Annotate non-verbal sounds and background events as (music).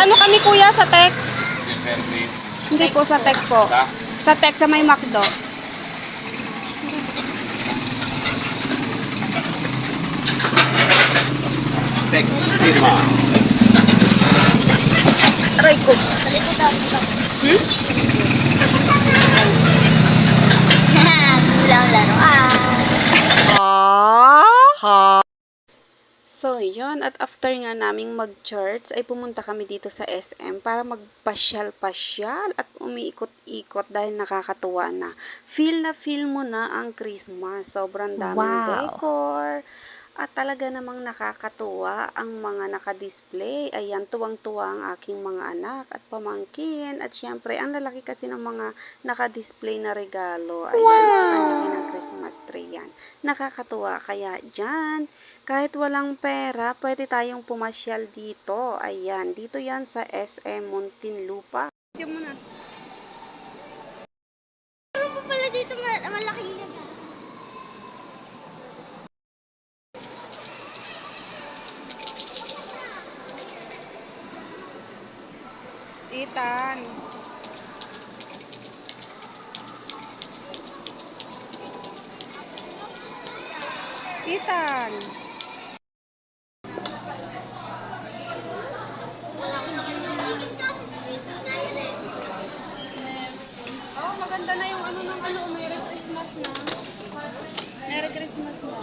Sa ano kami kuya? Sa tech? Hindi po, sa tech po. Sa? Tech sa may McDo. Tech. Firma. Aray ko. Hmm? (laughs) Lang laruan. So, yon At after nga naming mag-church, ay pumunta kami dito sa SM para magpasyal-pasyal at umiikot-ikot dahil nakakatuwa na. Feel na feel mo na ang Christmas. Sobrang daming Wow. decor. At talaga namang nakakatuwa ang mga nakadisplay. Ayan, tuwang-tuwa ang aking mga anak at pamangkin. At syempre, ang lalaki kasi ng mga nakadisplay na regalo. Ayan, sa Nakakatuwa. Kaya dyan, kahit walang pera, pwede tayong pumasyal dito. Ayan, dito yan sa SM Muntinlupa. Diyan mo na. Ano pa pala dito ma- malaking lugar? Ethan. Ethan. Oh, maganda na yung ano ng ano, Merry Christmas na. Merry Christmas na.